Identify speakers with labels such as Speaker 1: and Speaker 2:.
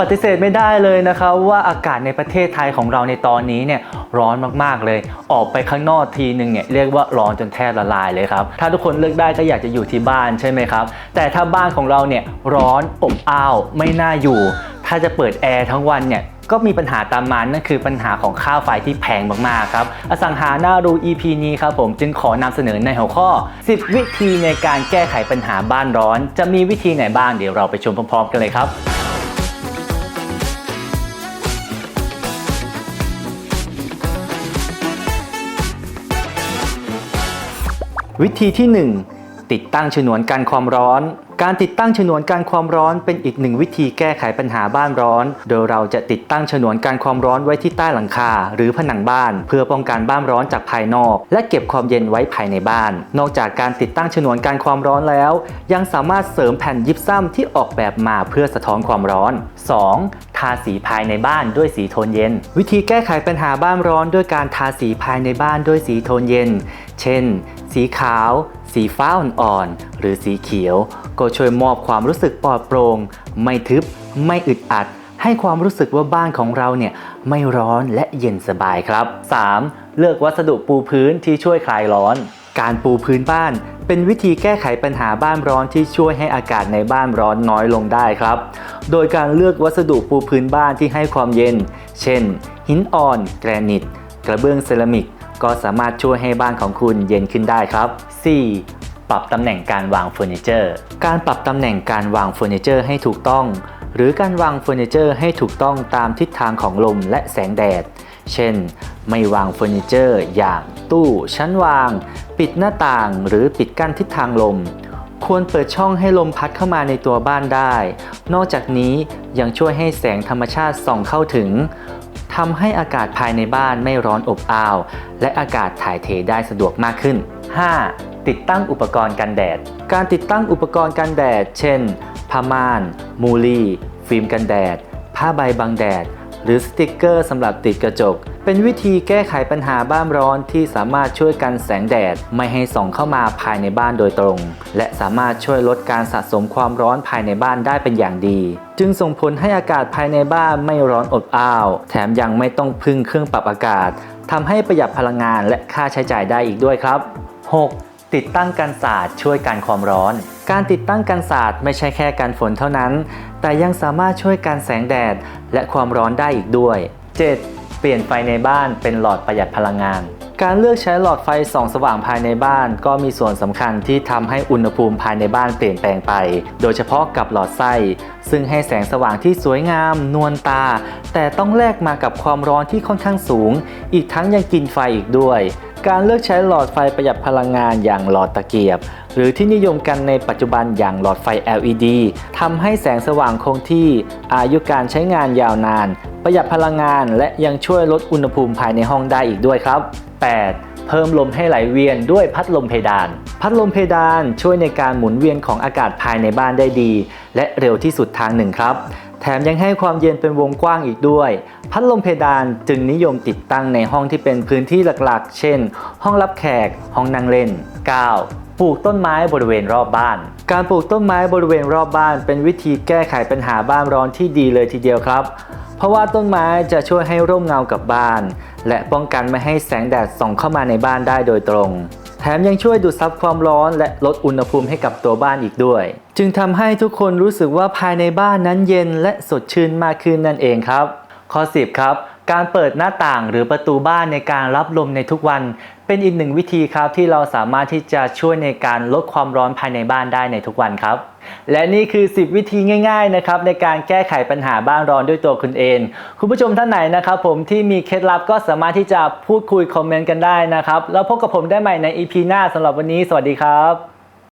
Speaker 1: ปฏิเสธไม่ได้เลยนะครับว่าอากาศในประเทศไทยของเราในตอนนี้เนี่ยร้อนมากๆเลย ออกไปข้างนอกทีนึงเนี่ยเรียกว่าร้อนจนแทบละลายเลยครับ ถ้าทุกคนเลือกได้ก็อยากจะอยู่ที่บ้านใช่ไหมครับ แต่ถ้าบ้านของเราเนี่ยร้อนอบอ้าวไม่น่าอยู่ ถ้าจะเปิดแอร์ทั้งวันเนี่ยก็มีปัญหาตามมานั่นคือปัญหาของค่าไฟที่แพงมากๆครับ อสังหาหน้ารู้ EP นี้ครับผมจึงขอนำเสนอในหัวข้อ 10 วิธีในการแก้ไขปัญหาบ้านร้อน จะมีวิธีไหนบ้างเดี๋ยวเราไปชมพร้อมๆกันเลยครับ วิธีที่ 1 ติดตั้งฉนวนกันความร้อน การติดตั้งฉนวนกันความร้อนเป็นอีกหนึ่งวิธีแก้ไขปัญหาบ้านร้อน โดยเราจะติดตั้งฉนวนกันความร้อนไว้ที่ใต้หลังคา หรือผนังบ้าน เพื่อป้องกันบ้านร้อนจากภายนอก และเก็บความเย็นไว้ภายในบ้าน นอกจากการติดตั้งฉนวนกันความร้อนแล้ว ยังสามารถเสริมแผ่นยิปซัมที่ออกแบบมาเพื่อสะท้อนความร้อน 2. ทาสีภายในบ้านด้วยสีโทนเย็น วิธีแก้ไขปัญหาบ้านร้อนด้วยการทาสีภายในบ้านด้วยสีโทนเย็น เช่น สีขาว สีฟ้าอ่อนๆหรือสีเขียว ก็ช่วยมอบความรู้สึกปลอดโปร่งไม่ทึบ ไม่อึดอัด ให้ความรู้สึกว่าบ้านของเราเนี่ยไม่ร้อนและเย็นสบายครับ 3. เลือกวัสดุปูพื้นที่ช่วยคลายร้อน การปูพื้นบ้าน เป็นวิธีแก้ไขปัญหาบ้านร้อนที่ช่วยให้อากาศในบ้านร้อนน้อยลงได้ครับ โดยการเลือกวัสดุปูพื้นบ้านที่ให้ความเย็น เช่น หินอ่อน แกรนิต กระเบื้องเซรามิก ก็สามารถช่วยให้บ้านของคุณเย็นขึ้นได้ครับ 4. ปรับตำแหน่งการวางเฟอร์นิเจอร์ การปรับตำแหน่งการวางเฟอร์นิเจอร์ให้ถูกต้อง หรือการวางเฟอร์นิเจอร์ให้ถูกต้องตามทิศทางของลมและแสงแดด เช่น ไม่วางเฟอร์นิเจอร์ อย่างตู้ชั้นวาง ปิดหน้าต่างหรือปิดกั้นทิศทางลม ควรเปิดช่องให้ลมพัดเข้ามาในตัวบ้านได้ นอกจากนี้ยังช่วยให้แสงธรรมชาติส่องเข้าถึงทำให้อากาศภายในบ้านไม่ร้อนอบอ้าว และอากาศถ่ายเทได้สะดวกมากขึ้น 5. ติดตั้งอุปกรณ์กันแดด การติดตั้งอุปกรณ์กันแดด เช่นผ้าม่าน มูลี ฟิล์มกันแดด ผ้าใบบังแดด หรือสติกเกอร์สำหรับติดกระจก เป็นวิธีแก้ไขปัญหาบ้านร้อนที่สามารถช่วยกันแสงแดด ไม่ให้ส่องเข้ามาภายในบ้านโดยตรง และสามารถช่วยลดการสะสมความร้อนภายในบ้านได้เป็นอย่างดี จึงส่งผลให้อากาศภายในบ้านไม่ร้อนอบอ้าว แถมยังไม่ต้องพึ่งเครื่องปรับอากาศทำให้ประหยัดพลังงานและค่าใช้จ่ายได้อีกด้วยครับ 6. ติดตั้งกันศาสตร์ช่วยกันความร้อน การติดตั้งกันศาสตร์ไม่ใช่แค่กันฝนเท่านั้น แต่ยังสามารถช่วยกันแสงแดดและความร้อนได้อีกด้วย 7. เปลี่ยนไฟในบ้านเป็นหลอดประหยัดพลังงาน การเลือกใช้หลอดไฟส่องสว่างภายในบ้าน ก็มีส่วนสำคัญที่ทำให้อุณหภูมิภายในบ้านเปลี่ยนแปลงไป โดยเฉพาะกับหลอดไส้ ซึ่งให้แสงสว่างที่สวยงาม นวลตา แต่ต้องแลกมากับความร้อนที่ค่อนข้างสูง อีกทั้งยังกินไฟอีกด้วย การเลือกใช้หลอดไฟประหยัดพลังงานอย่างหลอดตะเกียบ หรือที่นิยมกันในปัจจุบันอย่างหลอดไฟ LED ทำให้แสงสว่างคงที่อายุการใช้งานยาวนาน ประหยัดพลังงานและยังช่วยลดอุณหภูมิภายในห้องได้อีกด้วยครับ 8. เพิ่มลมให้ไหลเวียนด้วยพัดลมเพดาน พัดลมเพดานช่วยในการหมุนเวียนของอากาศภายในบ้านได้ดี และเร็วที่สุดทางหนึ่งครับ แถมยังให้ความเย็นเป็นวงกว้างอีกด้วย พัดลมเพดานจึงนิยมติดตั้งในห้องที่เป็นพื้นที่หลักๆ เช่น ห้องรับแขก ห้องนั่งเล่น 9. ปลูกต้นไม้บริเวณรอบบ้าน การปลูกต้นไม้บริเวณรอบบ้าน เป็นวิธีแก้ไขปัญหาบ้านร้อนที่ดีเลยทีเดียวครับ เพราะว่าต้นไม้จะช่วยให้ร่มเงากับบ้าน และป้องกันไม่ให้แสงแดดส่องเข้ามาในบ้านได้โดยตรง มยังช่วยดูดซับความร้อนและลดอุณหภูมิให้กับตัวบ้านอีกด้วย จึงทำให้ทุกคนรู้สึกว่าภายในบ้านนั้นเย็นและสดชื่นมากขึ้นนั่นเองครับ ข้อ 10 ครับ การเปิดหน้าต่างหรือประตูบ้านในการรับลมในทุกวัน เป็นอีกหนึ่งวิธีครับที่เราสามารถที่จะช่วยในการลดความร้อนภายในบ้านได้ในทุกวันครับ และนี่คือ 10 วิธีง่ายๆนะครับในการแก้ไขปัญหาบ้านร้อนด้วยตัวคุณเอง คุณผู้ชมท่านไหนนะครับผมที่มีเคล็ดลับก็สามารถที่จะพูดคุยคอมเมนต์กันได้นะครับแล้วพบกับผมได้ใหม่ใน EP หน้าสำหรับวันนี้ สวัสดีครับ